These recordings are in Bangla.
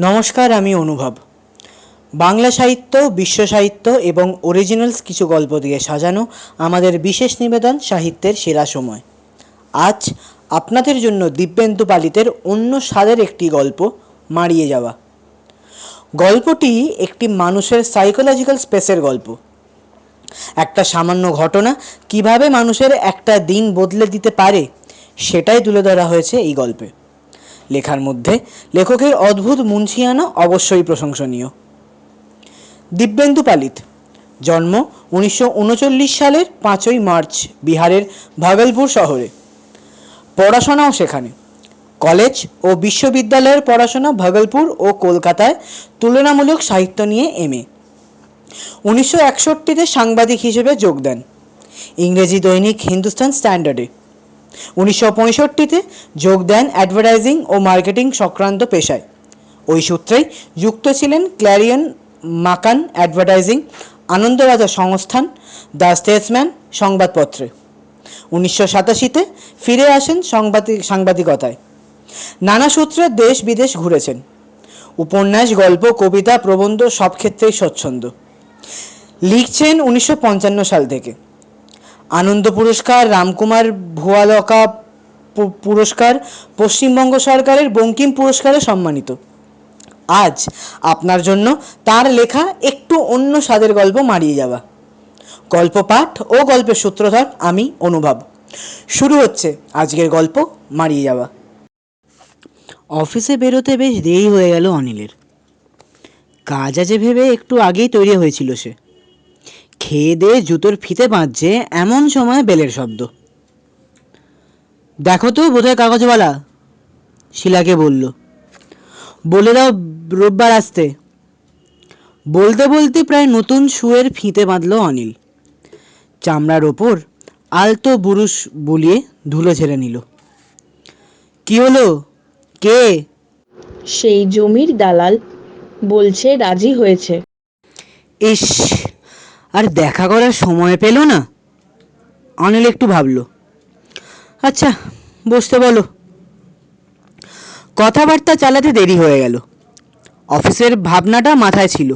নমস্কার, আমি অনুভব। বাংলা সাহিত্য, বিশ্ব সাহিত্য এবং অরিজিনালস কিছু গল্প দিয়ে সাজানো আমাদের বিশেষ নিবেদন সাহিত্যের সেরা সময়। আজ আপনাদের জন্য দিব্যেন্দু পালিতের অন্য স্বাদের একটি গল্প, মারিয়ে যাওয়া। গল্পটি একটি মানুষের সাইকোলজিক্যাল স্পেসের গল্প। একটা সামান্য ঘটনা কীভাবে মানুষের একটা দিন বদলে দিতে পারে, সেটাই তুলে ধরা হয়েছে এই গল্পে। লেখার মধ্যে। লেখকের অদ্ভুত মুন্সিয়ানা অবশ্যই প্রশংসনীয়। দিব্যেন্দু পালিত। জন্ম উনিশশো উনচল্লিশ সালের পাঁচই মার্চ বিহারের ভাগলপুর শহরে। পড়াশোনাও সেখানে। কলেজ ও বিশ্ববিদ্যালয়ের পড়াশোনা ভাগলপুর ও কলকাতায় তুলনামূলক সাহিত্য নিয়ে এমএ উনিশশো একষট্টিতে সাংবাদিক হিসেবে যোগ দেন। ইংরেজি দৈনিক হিন্দুস্তান স্ট্যান্ডার্ডে। উনিশশো পঁয়ষট্টিতে যোগ দেন অ্যাডভার্টাইজিং ও মার্কেটিং সংক্রান্ত পেশায়। ওই সূত্রেই যুক্ত ছিলেন ক্ল্যারিয়ন মাকান অ্যাডভার্টাইজিং আনন্দবাজার সংস্থান দ্য স্টেটসম্যান সংবাদপত্রে। উনিশশো সাতাশিতে ফিরে আসেন সাংবাদিক সাংবাদিকতায়। নানা সূত্রে দেশ বিদেশ ঘুরেছেন। উপন্যাস, গল্প, কবিতা, প্রবন্ধ সব ক্ষেত্রেই স্বচ্ছন্দ। লিখছেন উনিশশো পঞ্চান্ন সাল থেকে। আনন্দ পুরস্কার, রামকুমার ভুয়ালকা পুরস্কার, পশ্চিমবঙ্গ সরকারের বঙ্কিম পুরস্কারে সম্মানিত। আজ আপনার জন্য তার লেখা একটু অন্য স্বাদের গল্প মারিয়ে যাওয়া। গল্প পাঠ ও গল্পের সূত্রধর আমি, অনুভব। শুরু হচ্ছে আজকের গল্প মারিয়ে যাওয়া। অফিসে বেরোতে বেশ দেরি হয়ে গেল অনিলের। কাজ আছে ভেবে একটু আগেই তৈরি হয়েছিল সে। খেয়ে দেয়ে জুতোর ফিতে বাঁধছে এমন সময় বেলের শব্দ। দেখো তো বোধহয় কাগজওয়ালা শিলাকে বলল। বলে দাও রোববার আসতে। বলতে বলতে প্রায় নতুন শুয়ের ফিতে বাঁধল অনিল। চামড়ার ওপর আলতো বুরুষ বুলিয়ে ধুলো ছেড়ে নিল। কি হলো? কে? সেই জমির দালাল বলছে রাজি হয়েছে। ইস! আর দেখা করার সময় পেল না? অনিল একটু ভাবলো। আচ্ছা বসতে বলো। কথাবার্তা চালাতে দেরি হয়ে গেল। অফিসের ভাবনাটা মাথায় ছিল।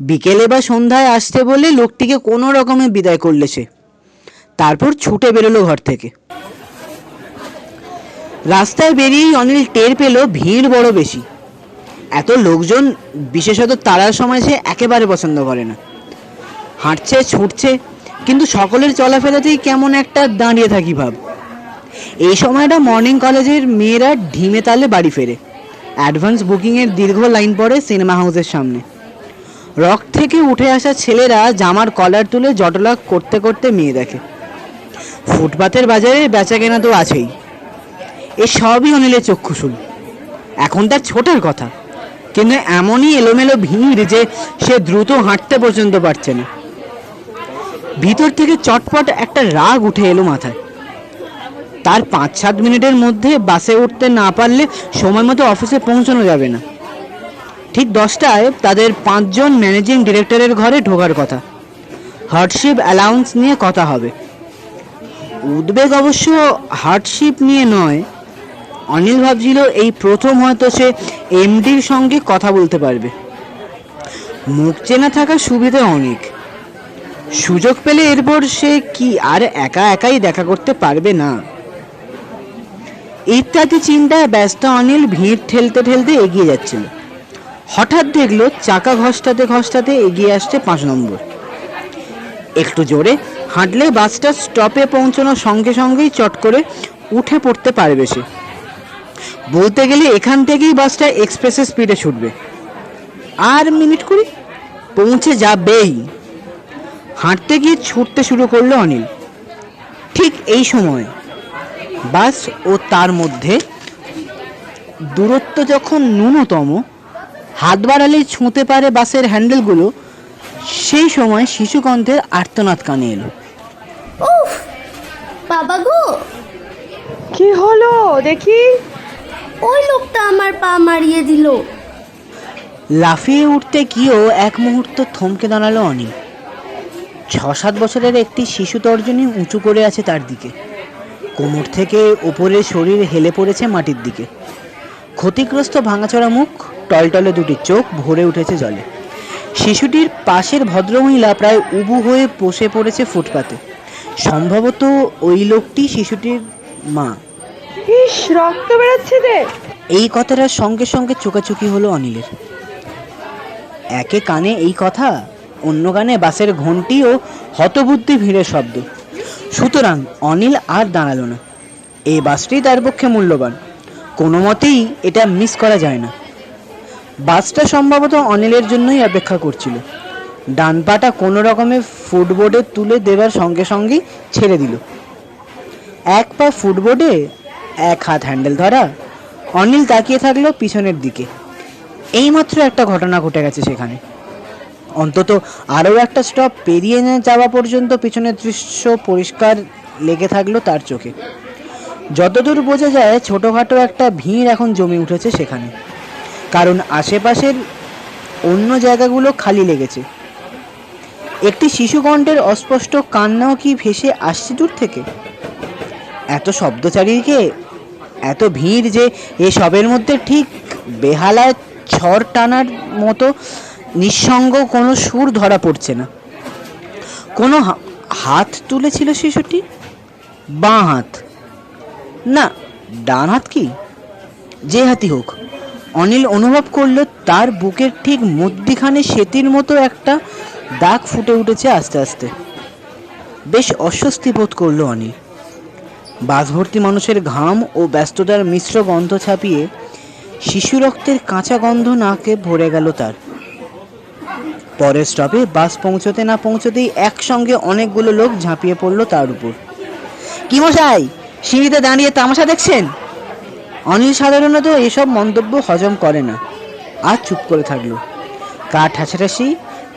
বিকেলে বা সন্ধ্যায় আসতে বলে লোকটিকে কোনো রকমে বিদায় করলে সে। তারপর ছুটে বেরোলো ঘর থেকে। রাস্তায় বেরিয়েই অনিল টের পেল ভিড় বড় বেশি। এত লোকজন, বিশেষত তারার সময় সে একেবারে পছন্দ করে না। হাঁটছে, ছুটছে, কিন্তু সকলের চলাফেরাতেই কেমন একটা দাঁড়িয়ে থাকি ভাব। এই সময়টা মর্নিং কলেজের মেয়েরা ঢিমে তালে বাড়ি ফেরে। অ্যাডভান্স বুকিংয়ের দীর্ঘ লাইন পড়ে সিনেমা হাউসের সামনে। রক থেকে উঠে আসা ছেলেরা জামার কলার তুলে জটলা করতে করতে মেয়ে দেখে। ফুটপাতের বাজারে বেচা কেনা তো আছেই। এ সবই অনিলের চক্ষুশুল এখন তার ছোটার কথা। কিন্তু এমনই এলোমেলো ভিড় যে সে দ্রুত হাঁটতে পর্যন্ত পারছে না। ভিতর থেকে চটপট একটা রাগ উঠে এলো মাথায়। তার পাঁচ সাত মিনিটের মধ্যে বাসে উঠতে না পারলে সময় মতো অফিসে পৌঁছানো যাবে না। ঠিক দশটায় তাদের পাঁচজন ম্যানেজিং ডিরেক্টরের ঘরে ঢোকার কথা। হার্ডশিপ অ্যালাউন্স নিয়ে কথা হবে। উদ্বেগ অবশ্য হার্ডশিপ নিয়ে নয়। অনিল ভাবছিল এই প্রথম হয়তো সে এমডির সঙ্গে কথা বলতে পারবে। মুখ চেনা থাকার সুবিধা অনেক। সুযোগ পেলে এরপর সে কি আর একা একাই দেখা করতে পারবে না? ইত্যাদি চিন্তায় ব্যস্ত অনিল ভিড় ঠেলতে ঠেলতে এগিয়ে যাচ্ছিল। হঠাৎ দেখল চাকা ঘষটাতে ঘষটাতে এগিয়ে আসছে পাঁচ নম্বর। একটু জোরে হাঁটলে বাসটা স্টপে পৌঁছানোর সঙ্গে সঙ্গেই চট করে উঠে পড়তে পারবে সে। বলতে গেলে এখান থেকেই বাসটা এক্সপ্রেসের স্পিডে ছুটবে। আর মিনিট কুড়ি? পৌঁছে যাবেই। হাঁটতে গিয়ে ছুটতে শুরু করল অনিল। ঠিক এই সময় বাস ও তার মধ্যে দূরত্ব যখন ন্যূনতম হাত বাড়ালেই ছুঁতে পারে বাসের হ্যান্ডেলগুলো সেই সময় শিশুকণ্ঠের আর্তনাদ কানে এলো। উফ বাবা গো! কি হলো দেখি? ওই লোকটা আমার পা মারিয়ে দিল। লাফিয়ে উঠতে গিয়েও এক মুহূর্ত থমকে দাঁড়াল অনিল। ছ সাত বছরের একটি শিশু তর্জনী উঁচু করে আছে তার দিকে। কোমর থেকে ওপরের শরীর হেলে পড়েছে মাটির দিকে। ক্ষতিগ্রস্ত ভাঙাচড়া মুখ টলটলে দুটি চোখ ভরে উঠেছে জলে। শিশুটির পাশের ভদ্রমহিলা প্রায় উবু হয়ে বসে পড়েছে ফুটপাতে। সম্ভবত ওই লোকটি শিশুটির মা। ইস রক্ত বেরোচ্ছে রে। এই কথাটার সঙ্গে সঙ্গে চোকাচুকি হলো অনিলের। একে কানে এই কথা অন্য গানে বাসের ঘন্টি ও হতবুদ্ধি ভিড়ের শব্দ। সুতরাং অনিল আর দাঁড়াল না। এই বাসটি তার পক্ষে মূল্যবান। কোনো মতেই এটা মিস করা যায় না। বাসটা সম্ভবত অনিলের জন্যই অপেক্ষা করছিল। ডান পাটা কোনো রকমে ফুটবোর্ডে তুলে দেবার সঙ্গে সঙ্গেই ছেড়ে দিল। এক পা ফুটবোর্ডে, এক হাত হ্যান্ডেল ধরা, অনিল তাকিয়ে থাকল পিছনের দিকে। এইমাত্র একটা ঘটনা ঘটে গেছে সেখানে। অন্তত আরও একটা স্টপ পেরিয়ে না যাওয়া পর্যন্ত পিছনের দৃশ্য পরিষ্কার লেগে থাকল তার চোখে। যতদূর বোঝা যায়, ছোটোখাটো একটা ভিড় এখন জমে উঠেছে সেখানে। কারণ আশেপাশের অন্য জায়গাগুলো খালি লেগেছে। একটি শিশুকণ্ঠের অস্পষ্ট কান্নাও কি ভেসে আসছে দূর থেকে? এত শব্দ চারিদিকে, এত ভিড় যে এসবের মধ্যে ঠিক বেহালায় ঝড় টানার মতো নিঃসঙ্গ কোনো সুর ধরা পড়ছে না। কোনো হাত তুলেছিল শিশুটি? বাঁ হাত। না, ডান হাত কি? যে হাতি হোক। অনিল অনুভব করল তার বুকের ঠিক মধ্যিখানে সেতির মতো একটা দাগ ফুটে উঠেছে আস্তে আস্তে। বেশ অস্বস্তি বোধ করল অনিল। বাস ভর্তি মানুষের ঘাম ও ব্যস্ততার মিশ্র গন্ধ ছাপিয়ে শিশু রক্তের কাঁচা গন্ধ নাকে ভরে গেল তার। পরের স্টপে বাস পৌঁছতে না পৌঁছতেই একসঙ্গে অনেকগুলো লোক ঝাঁপিয়ে পড়ল তার উপর। কি মশাই, সিঁড়িতে দাঁড়িয়ে তামাশা দেখছেন? অনিল সাধারণত এসব মন্তব্য হজম করে না, আর চুপ করে থাকল। গা ঠাসাঠাসি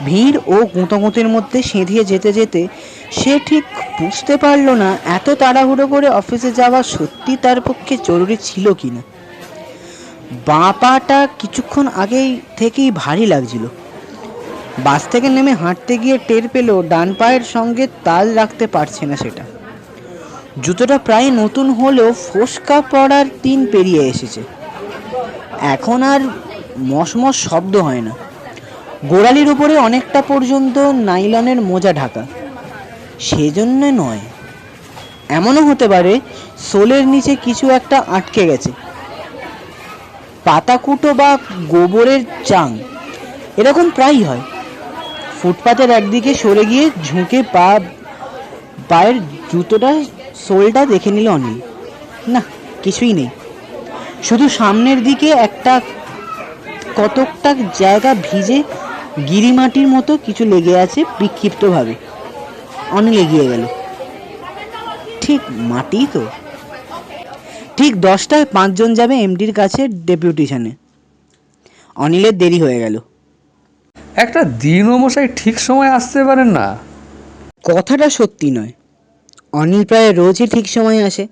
ভিড় ও গুঁতোগুঁতির মধ্যে সেঁধিয়ে যেতে যেতে সে ঠিক বুঝতে পারল না এত তাড়াহুড়ো করে অফিসে যাওয়া সত্যি তার পক্ষে জরুরি ছিল কি না বাঁ পাটা কিছুক্ষণ আগেই থেকেই ভারী লাগছিল। বাস থেকে নেমে হাঁটতে গিয়ে টের পেল ডান পায়ের সঙ্গে তাল রাখতে পারছে না সেটা। জুতোটা প্রায় নতুন হলেও ফোসকা পড়ার দিন পেরিয়ে এসেছে। এখন আর মশমশ শব্দ হয় না। গোড়ালির উপরে অনেকটা পর্যন্ত নাইলনের মোজা ঢাকা। সেজন্য নয়। এমনও হতে পারে সোলের নিচে কিছু একটা আটকে গেছে। পাতাকুটো বা গোবরের চাং, এরকম প্রায়ই হয়। ফুটপাতের একদিকে সরে গিয়ে ঝুঁকে পা, পায়ের জুতোটা, সোলটা দেখে নিল অনিল। না, কিছুই নেই। শুধু সামনের দিকে একটা কতকটা জায়গা ভিজে গিরিমাটির মতো কিছু লেগে আছে বিক্ষিপ্তভাবে। অনিল এগিয়ে গেল। ঠিক মাটি তো। ঠিক দশটায় পাঁচজন যাবে এমডির কাছে ডেপুটেশনে। অনিলের দেরি হয়ে গেল। একটা দিনও মশাই ঠিক সময় আসতে পারেন না। কথাটা সত্যি নয়। অনিল প্রায় রোজই ঠিক সময়ে আসে।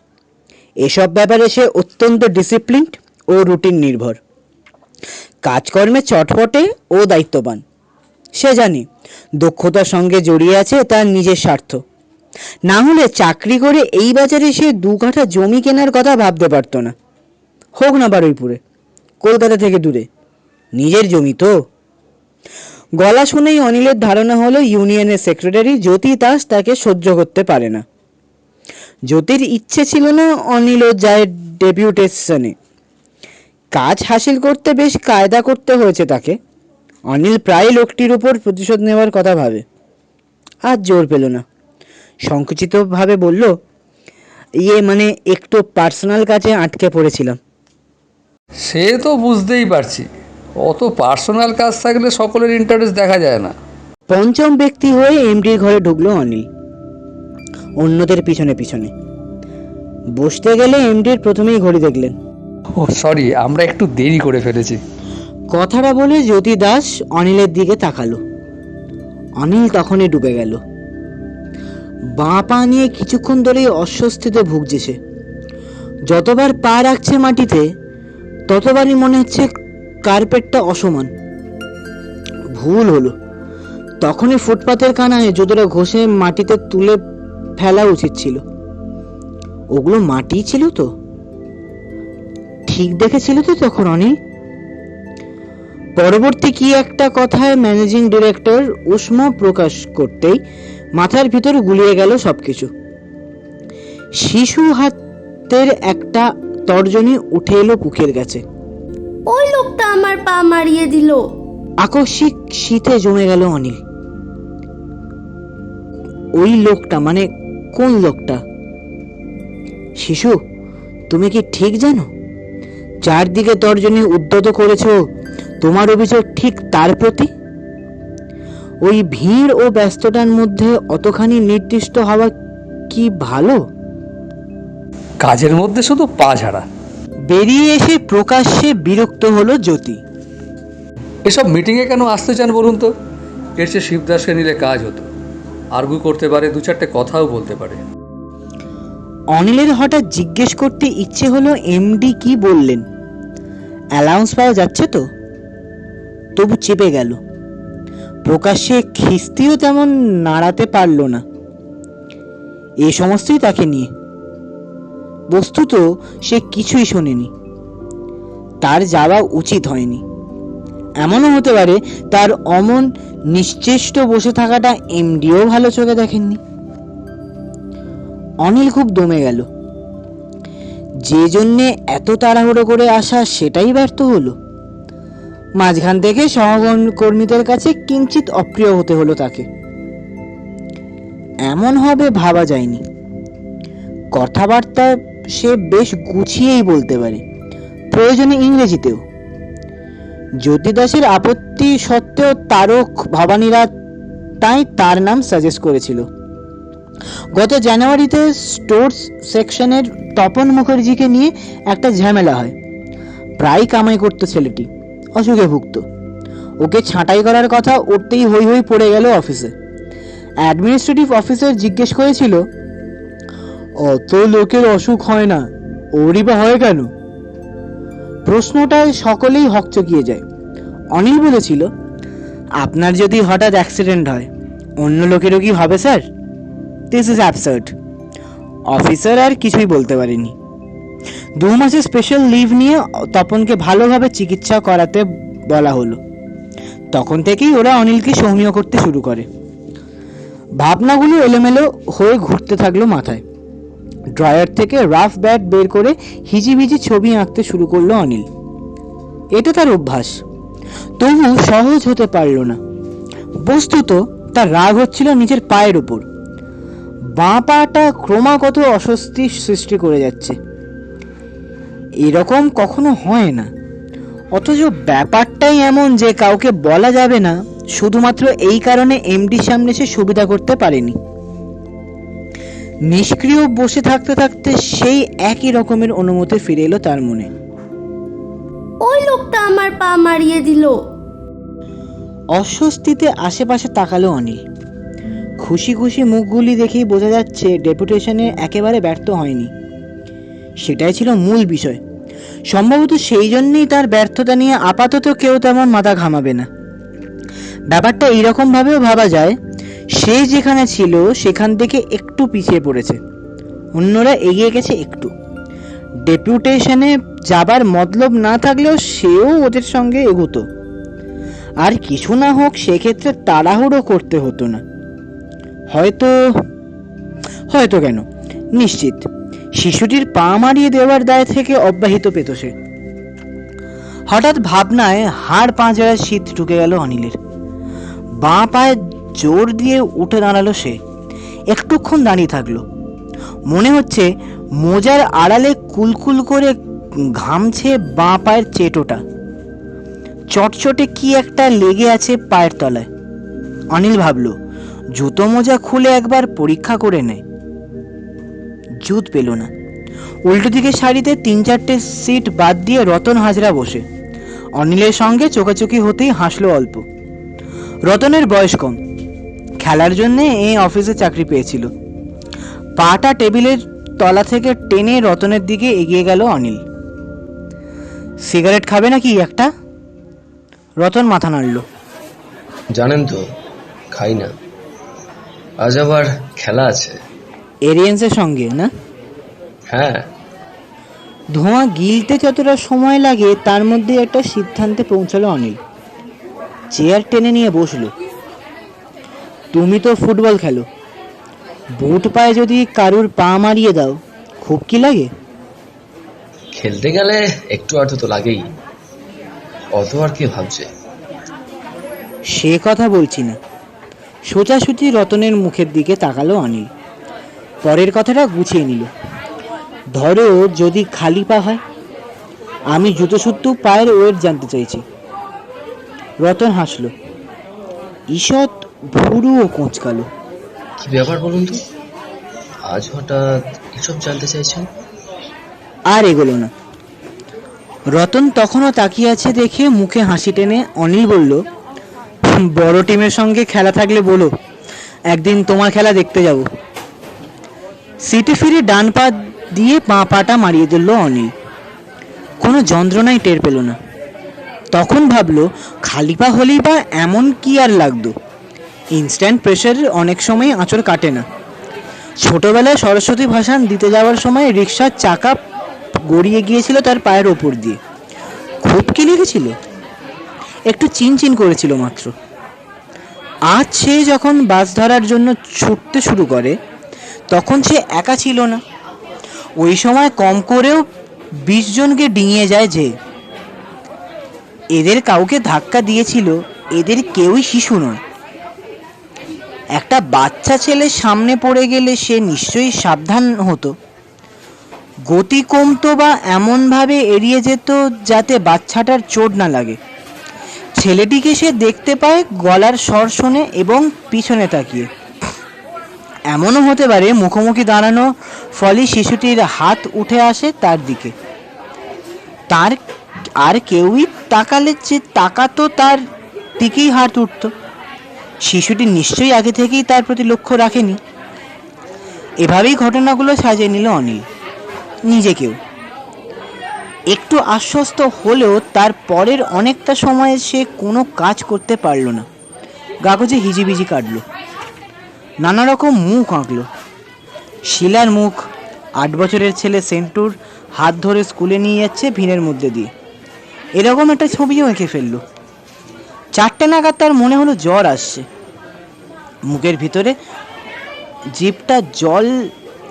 এসব ব্যাপারে সে অত্যন্ত ডিসিপ্লিনড ও রুটিন নির্ভর। কাজকর্মে চটপটে ও দায়িত্ববান। সে জানে, দক্ষতার সঙ্গে জড়িয়ে আছে তার নিজের স্বার্থ। না হলে চাকরি করে এই বাজারে সে দু কাঠা জমি কেনার কথা ভাবতে পারতো না। হোক না বারুইপুরে, কলকাতা থেকে দূরে। নিজের জমি তো। গলা শুনেই অনিলের ধারণা হলো ইউনিয়নের সেক্রেটারি জ্যোতি দাস তাকে সহ্য করতে পারে না। জ্যোতির ইচ্ছে ছিল না অনিলও যায় ডেপুটেশনে কাজ হাসিল করতে বেশ কায়দা করতে হয়েছে তাকে। অনিল প্রায় লোকটির উপর প্রতিশোধ নেওয়ার কথা ভাবে। আর জোর পেল না। সংকুচিতভাবে বলল ইয়ে মানে একটু পার্সোনাল কাজে আটকে পড়েছিলাম। সে তো বুঝতেই পারছি। অত পার্সোনাল কাজ থাকলে সকলের ইন্টারেস্ট দেখা যায় না। পঞ্চম ব্যক্তি হয়ে এমডির ঘরে ঢুকলো অনিল। অন্যদের পিছনে পিছনে। বসতে গেলে এমডির প্রথমেই ঘড়ি দেখলেন। ও সরি আমরা একটু দেরি করে ফেলেছি। কথাটা বলে জ্যোতি দাস অনিলের দিকে তাকালো। অনিল তখনই ডুবে গেল। বাঁ পা নিয়ে কিছুক্ষণ ধরেই অস্বস্তিতে ভুগছে সে। যতবার পা রাখছে মাটিতে ততবারই মনে হচ্ছে কার্পেটটা অসমান। ভুল হলো। তখনই ফুটপাতের কানায় জুতোটা ঘষে মাটিতে তুলে ফেলা উচিত ছিল। ওগুলো মাটি ছিল তো? ঠিক দেখেছিল তো তখন অনিল? পরবর্তী কি একটা কথায় ম্যানেজিং ডিরেক্টর উষ্ম প্রকাশ করতেই মাথার ভিতর গুলিয়ে গেল সবকিছু। শিশু হাতের একটা তর্জনী উঠে এলো বুকের কাছে। ওই লোকটা আমার পা মারিয়ে দিল। আকস্মিক শীতে জমে গেল অনিল। ওই লোকটা মানে কোন লোকটা? শিশু তুমি কি ঠিক জানো? চারদিকে তর্জনী উদ্যত করেছ তোমার অভিযোগ ঠিক তার প্রতি? ওই ভিড় ও ব্যস্ততার মধ্যে অতখানি নির্দিষ্ট হওয়া কি ভালো? কাজের মধ্যে শুধু পা ঝাড়া। বেরিয়ে এসে প্রকাশ্যে বিরক্ত হলো জ্যোতি। এসব মিটিংয়ে কেন আসতে চান বলুন তো? এর চেয়ে শিবদাসকে নিলে কাজ হতো। আর্গু করতে পারে দু চারটে কথাও বলতে পারে। অনিলের হঠাৎ জিজ্ঞেস করতে ইচ্ছে হলো এমডি কি বললেন। অ্যালাউন্স পাওয়া যাচ্ছে তো? তবু চেপে গেল। প্রকাশ্যে খিস্তিও তেমন নাড়াতে পারল না। এ সমস্তই তাকে নিয়ে। বস্তুত সে কিছুই শোনেনি। তার যাওয়া উচিত হয়নি। এমনও হতে পারে তার অমন নিশ্চেষ্ট বসে থাকাটা এমডিও ভালো চোখে দেখেননি। অনিল খুব দমে গেল। যে জন্যে এত তাড়াহুড়ো করে আসা সেটাই ব্যর্থ হলো। মাঝখান থেকে সহকর্মীদের কাছে কিঞ্চিত অপ্রিয় হতে হলো তাকে। এমন হবে ভাবা যায়নি। কথাবার্তা সে বেশ গুছিয়েই বলতে পারে। প্রয়োজনে ইংরেজিতেও। জ্যোতি দাসের আপত্তি সত্ত্বেও তারক ভবানীরা তাই তার নাম সাজেস্ট করেছিল। গত জানুয়ারিতে স্টোর্স সেকশনের তপন মুখার্জিকে নিয়ে একটা ঝামেলা হয়। প্রায় কামাই করতো ছেলেটি অসুখে ভুগত ওকে ছাঁটাই করার কথা উঠতেই হই হই পড়ে গেল অফিসে। অ্যাডমিনিস্ট্রেটিভ অফিসার জিজ্ঞেস করেছিল অত লোকের অসুখ হয় না। ওরই বা হয় কেন? প্রশ্নটায় সকলেই হকচকিয়ে যায়। অনিল বলেছিল, আপনার যদি হঠাৎ অ্যাক্সিডেন্ট হয়, অন্য লোকেরও কি হবে, sir? This is absurd officer আর কিছুই বলতে পারেনি। দু মাসের স্পেশাল লিভ নিয়ে তপনকে ভালোভাবে চিকিৎসা করাতে বলা হলো। তখন থেকেই ওরা অনিলকে সহনীয় করতে শুরু করে। ভাবনাগুলো এলোমেলো হয়ে ঘুরতে থাকল মাথায়। ড্রয়ার থেকে রাফ ব্যাট বের করে হিজিবিজি ছবি আঁকতে শুরু করল অনিল। এটা তার অভ্যাস। তবু সহজ হতে পারল না। বস্তুত তার রাগ হচ্ছিল নিজের পায়ের উপর। বাঁ পাটা ক্রমাগত অস্বস্তি সৃষ্টি করে যাচ্ছে। এরকম কখনো হয় না। অথচ ব্যাপারটাই এমন যে কাউকে বলা যাবে না, শুধুমাত্র এই কারণে এমডির সামনে সে সুবিধা করতে পারেনি। নিষ্ক্রিয় বসে থাকতে থাকতে সেই একই রকমের অনুমতি ফিরে এলো তার মনে। ওই লোকটা আমার পা মারিয়ে দিল। অস্বস্তিতে আশেপাশে তাকালো অনিল। খুশি খুশি মুখগুলি দেখেই বোঝা যাচ্ছে ডেপুটেশনে একেবারে ব্যর্থ হয়নি। সেটাই ছিল মূল বিষয়। সম্ভবত সেই জন্যই তার ব্যর্থতা নিয়ে আপাতত কেউ তেমন মাথা ঘামাবে না। ব্যাপারটা এইরকমভাবেও ভাবা যায় সে যেখানে ছিল, সেখান থেকে একটু পিছিয়ে পড়েছে। অন্যরা এগিয়ে গেছে একটু। ডেপুটেশনে যাবার মতলব না থাকলেও সেও ওদের সঙ্গে এগোতো। আর কিছু না হোক, সেক্ষেত্রে তাড়াহুড়ো করতে হতো না। হয়তো হয়তো কেন? নিশ্চিত। শিশুটির পা মারিয়ে দেওয়ার দায় থেকে অব্যাহিত পেত সে। হঠাৎ ভাবনায় হাড় পাঁজরায় শীত ঢুকে গেল অনিলের। বাঁ পায়ে জোর দিয়ে উঠে দাঁড়াল সে। একটুক্ষণ দাঁড়িয়ে থাকল। মনে হচ্ছে মোজার আড়ালে কুলকুল করে ঘামছে বাঁ পায়ের চেটোটা। চটচটে কি একটা লেগে আছে পায়ের তলায়। অনিল ভাবল, জুতো মোজা খুলে একবার পরীক্ষা করে নেয় জুত পেল না। উল্টো দিকে শাড়িতে তিন চারটে সিট বাদ দিয়ে রতন হাজরা বসে। অনিলের সঙ্গে চোখাচোখি হতেই হাসলো অল্প। রতনের বয়স কম। খেলার জন্যে এই অফিসে চাকরি পেয়েছিল। পাটা টেবিলের তলা থেকে টেনে রতনের দিকে এগিয়ে গেল অনিল। সিগারেট খাবে নাকি একটা? রতন মাথা নাড়ল। জানেন তো খাই না। আজ আবার খেলা আছে। এরিয়েন্সের সঙ্গে না? হ্যাঁ। ধোঁয়া গিলতে যতটা সময় লাগে তার মধ্যে একটা সিদ্ধান্তে পৌঁছালো অনিল। চেয়ার টেনে নিয়ে বসল। তুমি তো ফুটবল খেলো। বুট পায়ে যদি কারুর পা মারিয়ে দাও খুব কি লাগে? খেলতে গেলে একটু আধটু তো লাগেই। অত আর কি ভাবছে? সে কথা বলছি না। সোজাসুজি রতনের মুখের দিকে তাকালো অনিল। পরের কথাটা গুছিয়ে নিল। ধরো যদি খালি পা হয় আমি জুতো সুতো পায়ের ওয়েট জানতে চাইছি। রতন হাসলো। ঈষৎ ভুরুও কোঁচকালো কি ব্যাপার বলুন তো? আজ হঠাৎ এসব জানতে চাইছেন? আর এগোলো না। রতন তখনও তাকিয়ে আছে দেখে মুখে হাসি টেনে অনিল বলল বড় টিমের সঙ্গে খেলা থাকলে বলো একদিন তোমার খেলা দেখতে যাব। সিটে ফিরে ডান পা দিয়ে পা পাটা মারিয়ে দিল অনিল। কোনো যন্ত্রণাই টের পেল না। তখন ভাবলো খালি পা হলেই বা এমন কি আর লাগতো? ইনস্ট্যান্ট প্রেশারের অনেক সময় আঁচড় কাটে না। ছোটবেলায় সরস্বতী ভাষণ দিতে যাওয়ার সময় রিক্সার চাকা গড়িয়ে গিয়েছিল তার পায়ের ওপর দিয়ে। খুব কি লেগেছিল? একটু চিনচিন করেছিল মাত্র। আজ সে যখন বাস ধরার জন্য ছুটতে শুরু করে, তখন সে একা ছিল না। ওই সময় কম করেও বিশ জনকে ডিঙিয়ে যায় যে। এদের কাউকে ধাক্কা দিয়েছিল, এদের কেউই শিশু নয়। একটা বাচ্চা ছেলে সামনে পড়ে গেলে সে নিশ্চয়ই সাবধান হতো। গতি কমতো বা এমনভাবে এড়িয়ে যেত যাতে বাচ্চাটার চোট না লাগে। ছেলেটিকে সে দেখতে পায় গলার স্বর শোনে এবং পিছনে তাকিয়ে। এমনও হতে পারে মুখোমুখি দাঁড়ানো, ফলে শিশুটির হাত উঠে আসে তার দিকে। তার আর কেউই তাকালে যে তাকাতো তার দিকেই হাত উঠতো। শিশুটি নিশ্চয়ই আগে থেকেই তার প্রতি লক্ষ্য রাখেনি। এভাবেই ঘটনাগুলো সাজিয়ে নিল অনিল নিজেকেও একটু আশ্বস্ত হলেও তার পরের অনেকটা সময়ে সে কোনো কাজ করতে পারল না। কাগজে হিজিবিজি কাটল নানা রকম মুখ আঁকলো। শিলার মুখ, আট বছরের ছেলে সেন্টুর, হাত ধরে স্কুলে নিয়ে যাচ্ছে ভিড়ের মধ্যে দিয়ে। এরকম একটা ছবিও এঁকে ফেলল। চারটে নাগাদ তার মনে হলো জ্বর আসছে। মুখের ভিতরে। জিপটা জল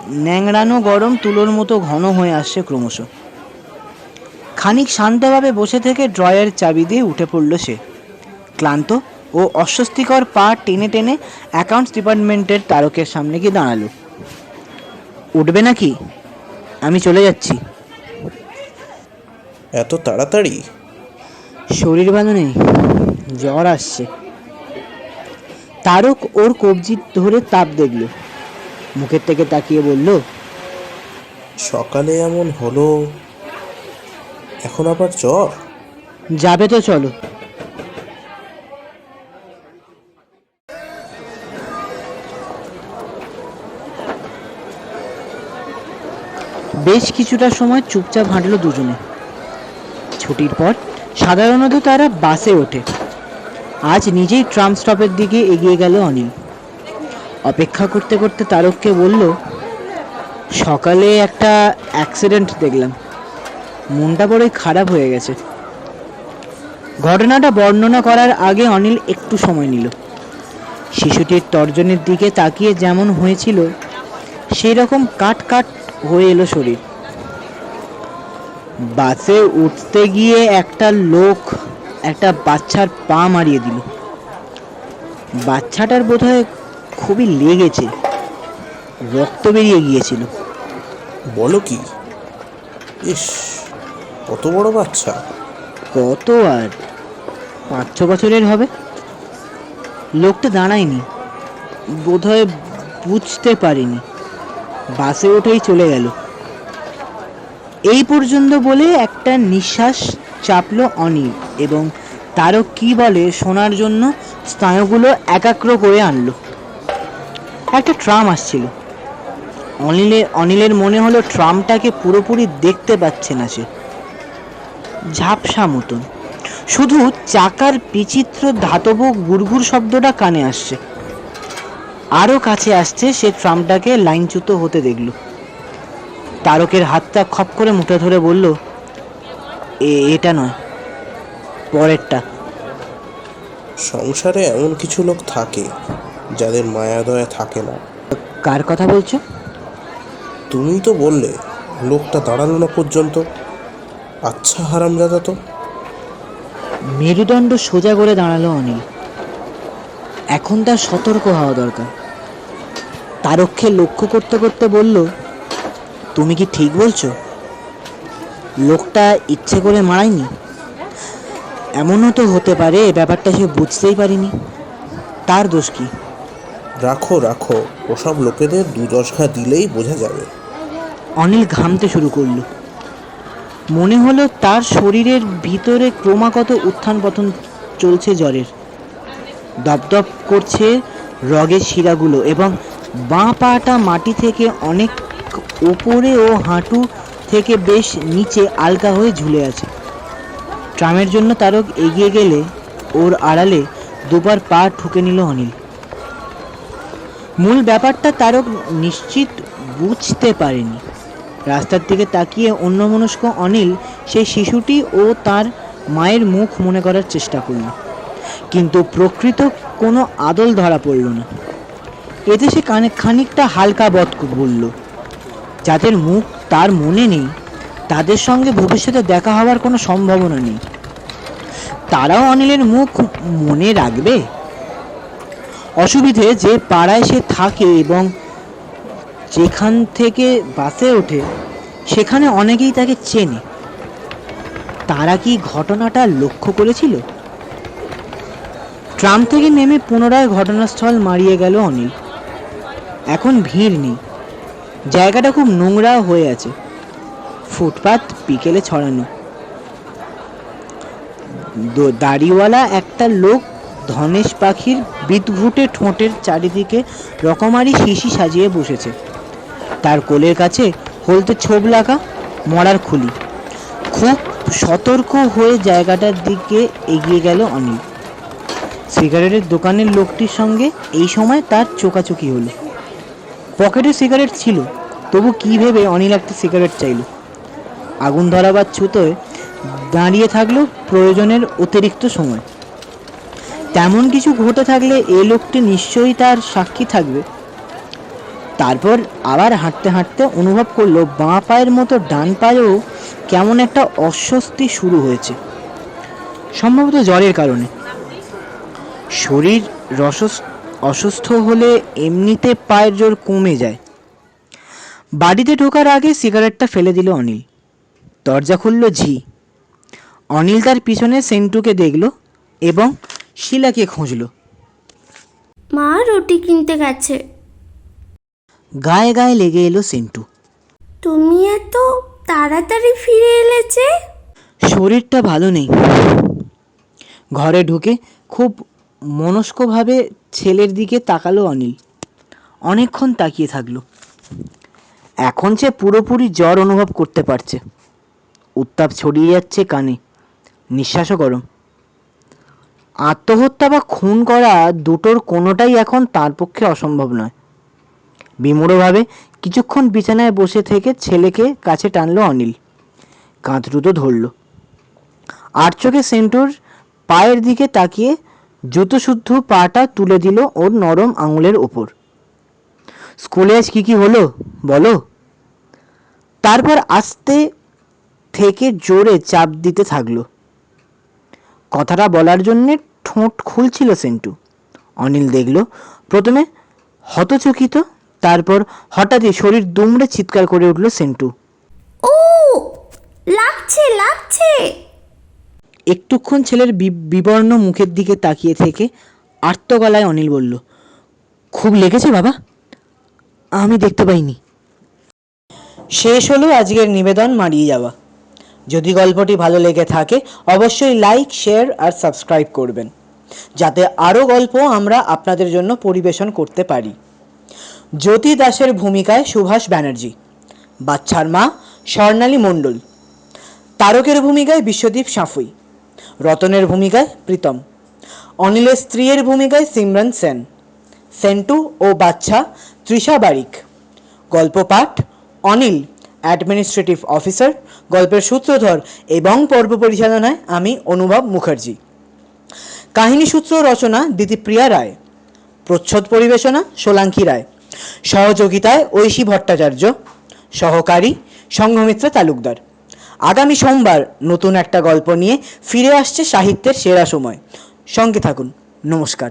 ন্যাংড়ানো গরম তুলোর মতো ঘন হয়ে আসছে ক্রমশ। খানিক শান্তভাবে বসে থেকে ড্রয়ের চাবি দিয়ে উঠে পড়ল সে। ক্লান্ত ও অস্বস্তিকর পা টেনে টেনে অ্যাকাউন্টস ডিপার্টমেন্টের তারকের সামনে গিয়ে দাঁড়াল। উঠবে নাকি? আমি চলে যাচ্ছি। এত তাড়াতাড়ি? শরীর ভালো নেই। জ্বর আসছে। তারক ওর কবজি ধরে তাপ দেখল। মুখের থেকে তাকিয়ে বলল সকালে এমন হলো এখন আবার জ্বর? যাবে তো চলো। বেশ কিছুটা সময় চুপচাপ হাঁটলো দুজনে। ছুটির পর সাধারণত তারা বাসে ওঠে। আজ নিজেই ট্রাম স্টপের দিকে এগিয়ে গেল অনিল। অপেক্ষা করতে করতে তারককে বলল, সকালে একটা অ্যাক্সিডেন্ট দেখলাম। মনটা বড়ই খারাপ হয়ে গেছে। ঘটনাটা বর্ণনা করার আগে অনিল একটু সময় নিল। শিশুটির তর্জনের দিকে তাকিয়ে যেমন হয়েছিল সেই রকম কাট কাট হয়ে এলো শরীর। বাসে উঠতে গিয়ে একটা লোক একটা বাচ্চার পা মারিয়ে দিল। বাচ্চাটার বোধহয় খুবই লেগেছে। রক্ত বেরিয়ে গিয়েছিল। বলো কি? ইস কত বড় বাচ্চা। কত আর? পাঁচ ছ বছরের হবে। লোকটা দাঁড়ায়নি। বোধহয় বুঝতে পারিনি। বাসে উঠেই চলে গেল। এই পর্যন্ত বলে একটা নিঃশ্বাস চাপলো অনিল এবং তারও কি বলে শোনার জন্য স্নায়ুগুলো একাগ্র করে আনলো। একটা ট্রাম আসছিল। অনিলের অনিলের মনে হলো ট্রামটাকে পুরোপুরি দেখতে পাচ্ছে না সে। ঝাপসা মতন। শুধু চাকার বিচিত্র ধাতব গুড়গুড় শব্দটা কানে আসছে। আরও কাছে আসছে সে ট্রামটাকে লাইনচ্যুত হতে দেখল। তারকের হাতটা খপ করে মুঠে ধরে বলল "এ- এটা নয়। পরেরটা। সংসারে এমন কিছু লোক থাকে যাদের মায়া দয়া থাকে না। কার কথা বলছো? তুমি তো বললে লোকটা দাঁড়াল না পর্যন্ত। আচ্ছা হারামজাদা তো। মেরুদণ্ড সোজা করে দাঁড়াল অনিল। এখন তার সতর্ক হওয়া দরকার। তারক্ষে লক্ষ্য করতে করতে বলল তুমি কি ঠিক বলছো? লোকটা ইচ্ছে করে মারায়নি? এমনও তো হতে পারে ব্যাপারটা সে বুঝতেই পারিনি। তার দোষ কি? রাখো রাখো ওসব লোকেদের দু দশ ঘা দিলেই বোঝা যাবে। অনিল ঘামতে শুরু করল। মনে হলো তার শরীরের ভিতরে ক্রমাগত উত্থান পতন চলছে জ্বরের। দপদপ করছে রগের শিরাগুলো এবং বাঁ পাটা মাটি থেকে অনেক ওপরে ও হাঁটু থেকে বেশ নিচে আলগা হয়ে ঝুলে আছে। ট্রামের জন্য তারক এগিয়ে গেলে ওর আড়ালে দুবার পা ঠুকে নিল অনিল। মূল ব্যাপারটা তারক নিশ্চিত বুঝতে পারেনি। রাস্তার দিকে তাকিয়ে অন্যমনস্ক অনিল সেই শিশুটি ও তার মায়ের মুখ মনে করার চেষ্টা করল। কিন্তু প্রকৃত কোনো আদল ধরা পড়ল না। এতে সে খানিকটা হালকা বোধ বলল, যাদের মুখ তার মনে নেই। তাদের সঙ্গে ভবিষ্যতে দেখা হওয়ার কোনো সম্ভাবনা নেই। তারাও অনিলের মুখ মনে রাখবে? অসুবিধে যে পাড়ায় সে থাকে এবং যেখান থেকে বাসে ওঠে, সেখানে অনেকেই তাকে চেনে। তারা কি ঘটনাটা লক্ষ্য করেছিল? ট্রাম থেকে নেমে পুনরায় ঘটনাস্থল মারিয়ে গেল অনিল। এখন ভিড় নেই। জায়গাটা খুব নোংরা হয়ে আছে। ফুটপাত বিকেলে ছড়ানো। দাড়িওয়ালা একটা লোক ধনেশ পাখির বিদঘুটে ঠোঁটের চারিদিকে রকমারি শিশি সাজিয়ে বসেছে। তার কোলের কাছে হলতে ছোপ লাগা মরার খুলি। খুব সতর্ক হয়ে জায়গাটার দিকে এগিয়ে গেল অনিল। সিগারেটের দোকানের লোকটির সঙ্গে এই সময় তার চোকাচুকি হলো। পকেটে সিগারেট ছিল, তবু কী ভেবে অনিল একটা সিগারেট চাইল। আগুন ধরাবার ছুতোয় দাঁড়িয়ে থাকল প্রয়োজনের অতিরিক্ত সময়। তেমন কিছু ঘটে থাকলে এ লোকটি নিশ্চয়ই তার সাক্ষী থাকবে। তারপর আবার হাঁটতে হাঁটতে অনুভব করল বাঁ পায়ের মতো ডান পায়েও কেমন একটা অস্বস্তি শুরু হয়েছে। সম্ভবত জ্বরের কারণে। শরীর রসস অসুস্থ হলে এমনিতে পায়ের জোর কমে যায়। বাড়িতে ঢোকার আগে সিগারেটটা ফেলে দিল অনিল। দরজা খুলল ঝি। অনিল তার পিছনে সেন্টুকে দেখল এবং শিলাকে খুঁজলো। মা রুটি কিনতে গেছে। গায়ে গায়ে লেগে এলো সেন্টু। তুমি এত তাড়াতাড়ি ফিরে এলে যে? শরীরটা ভালো নেই। ঘরে ঢুকে খুব মনস্কভাবে ছেলের দিকে তাকালো অনিল। অনেকক্ষণ তাকিয়ে থাকল। এখন সে পুরোপুরি জ্বর অনুভব করতে পারছে। উত্তাপ ছড়িয়ে যাচ্ছে কানে। নিঃশ্বাসও গরম। আত্মহত্যা বা খুন করা দুটোর কোনোটাই এখন তার পক্ষে অসম্ভব নয়। বিমূঢ়ভাবে কিছুক্ষণ বিছানায় বসে থেকে ছেলেকে কাছে টানলো অনিল। কাঁধ দ্রুত ধরল। আর চোখে সেন্টুর পায়ের দিকে তাকিয়ে জুতো শুদ্ধ পাটা তুলে দিল ওর নরম আঙুলের ওপর। স্কুলে আজ কী কী হলো, বলো? তারপর আস্তে থেকে জোরে চাপ দিতে থাকল। কথাটা বলার জন্যে ঠোঁট খুলছিল সেন্টু। অনিল দেখল, প্রথমে হতচকিত, তারপর হঠাৎই শরীর দুমড়ে চিৎকার করে উঠল সেন্টু। ও, লাগছে লাগছে। একটুক্ষণ ছেলের বিবর্ণ মুখের দিকে তাকিয়ে থেকে আর্ত গলায় অনিল বলল, খুব লেগেছে বাবা। আমি দেখতে পাইনি। শেষ হলো আজকের নিবেদন মারিয়ে যাওয়া। যদি গল্পটি ভালো লেগে থাকে, অবশ্যই লাইক শেয়ার আর সাবস্ক্রাইব করবেন। যাতে আরও গল্প আমরা আপনাদের জন্য পরিবেশন করতে পারি। জ্যোতি দাসের ভূমিকায় সুভাষ ব্যানার্জি। বাচ্চার মা স্বর্ণালী মণ্ডল। তারকের ভূমিকায় বিশ্বদীপ সাঁফুই। রতনের ভূমিকায় প্রীতম। অনিলের স্ত্রীর ভূমিকায় সিমরান সেন। সেন্টু ও বাচ্চা তৃষা বারিক। গল্প পাঠ, অনিল অ্যাডমিনিস্ট্রেটিভ অফিসার গল্পের সূত্রধর এবং পর্ব পরিচালনায় আমি অনুভব মুখার্জি। কাহিনী সূত্র রচনা দিতিপ্রিয়া রায়। প্রচ্ছদ পরিবেশনা সোলাঙ্কি রায়। সহযোগিতায় ঐশী ভট্টাচার্য। সহকারী, সংঘমিত্রা তালুকদার। আগামী সোমবার নতুন একটা গল্প নিয়ে ফিরে আসছে সাহিত্যের সেরা সময়। সঙ্গে থাকুন। নমস্কার।